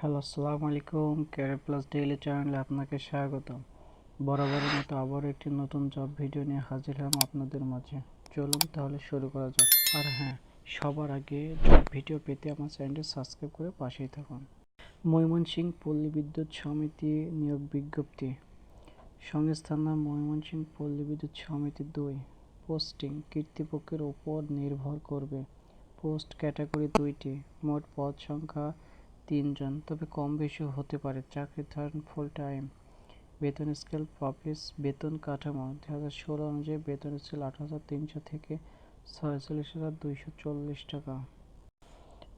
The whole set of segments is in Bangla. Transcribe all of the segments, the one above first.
হ্যালো, আসসালামু আলাইকুম। ক্যারিয়ার প্লাস ডেইলি চ্যানেলে আপনাকে স্বাগত বরাবরের মতো আবার একটি নতুন জব ভিডিও নিয়ে হাজির হলাম আপনাদের মাঝে। চলুন তাহলে শুরু করা যাক। আর হ্যাঁ সবার আগে জব ভিডিও পেতে আমার চ্যানেলটি সাবস্ক্রাইব করে পাশেই থাকুন। ময়মনসিংহ পল্লী বিদ্যুৎ সমিতি নিয়োগ বিজ্ঞপ্তি। সংস্থার নাম ময়মনসিংহ পল্লী বিদ্যুৎ সমিতি দুই। পোস্টিং কর্তৃপক্ষের উপর নির্ভর করবে। পোস্ট ক্যাটাগরি দুইটি। মোট পদ সংখ্যা তিনজন, তবে কম বেশি হতে পারে। চাকরির ধরন ফুল টাইম বেতন স্কেল অফিস বেতন কাঠামো। দু হাজার ষোলো অনুযায়ী বেতন স্কেল আট হাজার তিনশো থেকে ছয়চল্লিশ হাজার দুইশো চল্লিশ টাকা।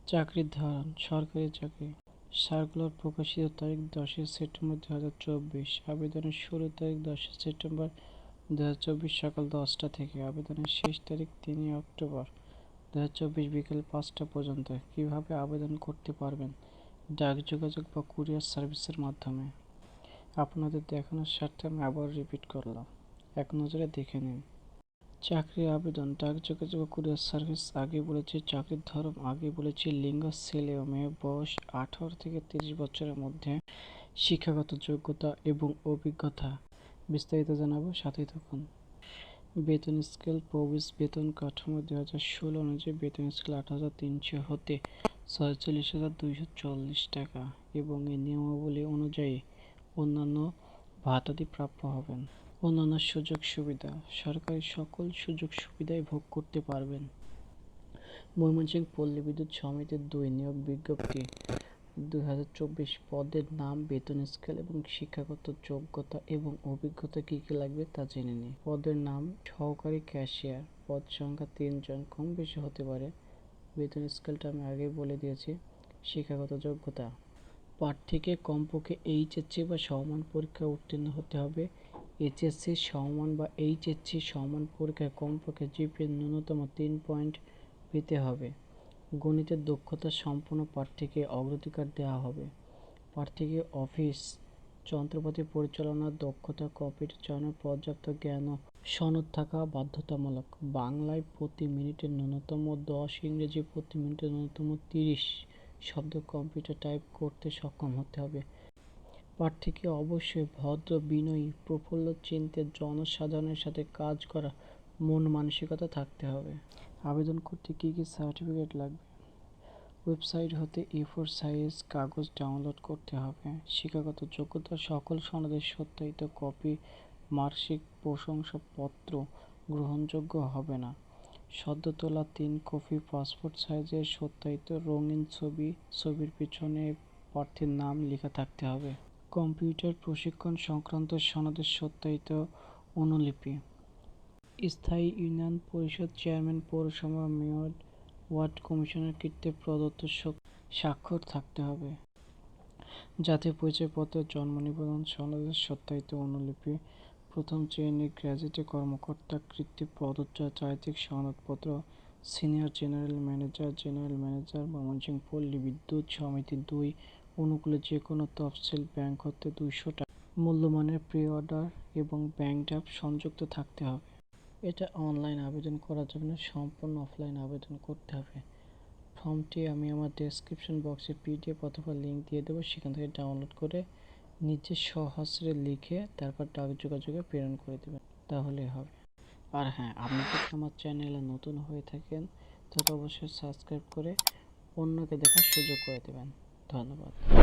চাকরির ধরন, সরকারি চাকরি। সার্কুলার প্রকাশিত তারিখ দশই সেপ্টেম্বর দু হাজার চব্বিশ। আবেদনের শুরু তারিখ দশই সেপ্টেম্বর দু হাজার চব্বিশ সকাল দশটা থেকে। আবেদনের শেষ তারিখ তিনই অক্টোবর দু হাজার চব্বিশ বিকেল পাঁচটা পর্যন্ত। কীভাবে আবেদন করতে পারবেন? ডাক যোগাযোগ বা কুরিয়ার সার্ভিসের মাধ্যমে। আপনাদের দেখানোর স্বার্থে আমি আবার রিপিট করলাম। এক নজরে দেখে নিন। চাকরির আবেদন ডাক যোগাযোগ বা কুরিয়ার সার্ভিস আগে বলেছি, চাকরির ধরন আগে বলেছি, লিঙ্গ, ছেলে ও মেয়ে বয়স আঠারো থেকে তিরিশ বছরের মধ্যে, শিক্ষাগত যোগ্যতা এবং অভিজ্ঞতা। বিস্তারিত জানাব, সাথেই থাকুন। বেতন স্কেল, প্রবেশ বেতন কাঠামো দু হাজার ষোলো অনুযায়ী বেতন স্কেল আট হাজার তিনশো হতে ছয়চল্লিশ হাজার দুইশো চল্লিশ টাকা এবং এই নিয়মাবলী অনুযায়ী অন্যান্য ভাতাদি প্রাপ্য হবেন। অন্যান্য সুযোগ সুবিধা, সরকারি সকল সুযোগ সুবিধাই ভোগ করতে পারবেন। ময়মনসিংহ পল্লী বিদ্যুৎ সমিতির দুই নিয়োগ বিজ্ঞপ্তি, দুই হাজার চব্বিশ পদের নাম, বেতন স্কেল এবং শিক্ষাগত যোগ্যতা এবং অভিজ্ঞতা কী কী লাগবে তা জেনে নিই পদের নাম, সহকারী ক্যাশিয়ার, পদ সংখ্যা তিনজন কম বেশি হতে পারে বেতন স্কেলটা আমি আগেই বলে দিয়েছি, শিক্ষাগত যোগ্যতা। প্রার্থীকে কমপক্ষে এইচএসসি বা সমান পরীক্ষায় উত্তীর্ণ হতে হবে। এইচএসসি সমান বা এইচএসসি সমান পরীক্ষায় কমপক্ষে জিপিএ ন্যূনতম তিন পয়েন্ট পেতে হবে। গণিতের দক্ষতা সম্পন্ন প্রার্থীকে অগ্রাধিকার দেওয়া হবে। প্রার্থীকে অফিস যন্ত্রপাতি পরিচালনার দক্ষতা কম্পিউটার চালানোর পর্যাপ্ত জ্ঞান ও সনদ থাকা বাধ্যতামূলক। বাংলায় প্রতি মিনিটে ন্যূনতম দশ, ইংরেজি প্রতি মিনিটে ন্যূনতম তিরিশ শব্দ কম্পিউটার টাইপ করতে সক্ষম হতে হবে। প্রার্থীকে অবশ্যই ভদ্র, বিনয়ী, প্রফুল্ল চিন্তে জনসাধারণের সাথে কাজ করা মন মানসিকতা থাকতে হবে। আবেদন করতে কী কী সার্টিফিকেট লাগবে? ওয়েবসাইট হতে এ ফোর সাইজ কাগজ ডাউনলোড করতে হবে। শিক্ষাগত যোগ্যতা, সকল সনদের সত্যায়িত কপি, মার্কশিট, প্রশংসাপত্র গ্রহণযোগ্য হবে না। সদ্য তোলা তিন কপি পাসপোর্ট সাইজের সত্যায়িত রঙিন ছবি, ছবির পিছনে প্রার্থীর নাম লেখা থাকতে হবে। কম্পিউটার প্রশিক্ষণ সংক্রান্ত সনদের সত্যায়িত অনুলিপি। স্থায়ী ইউনিয়ন পরিষদ চেয়ারম্যান পৌরসভা মেয়র ওয়ার্ড কমিশনার কর্তৃক প্রদত্ত স্বাক্ষর থাকতে হবে। জাতীয় পরিচয়পত্র জন্ম নিবন্ধন সনদের সত্যায়িত অনুলিপি। প্রথম শ্রেণির গ্র্যাজুয়েট কর্মকর্তা কর্তৃক প্রদত্ত চারিত্রিক সনদপত্র। Senior general manager general manager Mymensingh পল্লী বিদ্যুৎ সমিতি দুই। অনুকূলে যে কোনো তফসিল ব্যাংক হতে দুইশো টাকা। মূল্যমানের প্রি অর্ডার এবং ব্যাংক ড্রাফট সংযুক্ত থাকতে হবে। এটা অনলাইন আবেদন করা যাবে না সম্পূর্ণ অফলাইন আবেদন করতে হবে। ফর্মটি আমি আমার ডেসক্রিপশন বক্সে পিডিএফ অথবা লিঙ্ক দিয়ে দেবো, সেখান থেকে ডাউনলোড করে নিজের সহস্রে লিখে তারপর ডাক যোগাযোগে প্রেরণ করে দেবেন। তাহলে হবে। আর হ্যাঁ আপনি যদি আমার চ্যানেলে নতুন হয়ে থাকেন, তাহলে অবশ্যই সাবস্ক্রাইব করে অন্যকে দেখার সুযোগ করে দেবেন। ধন্যবাদ।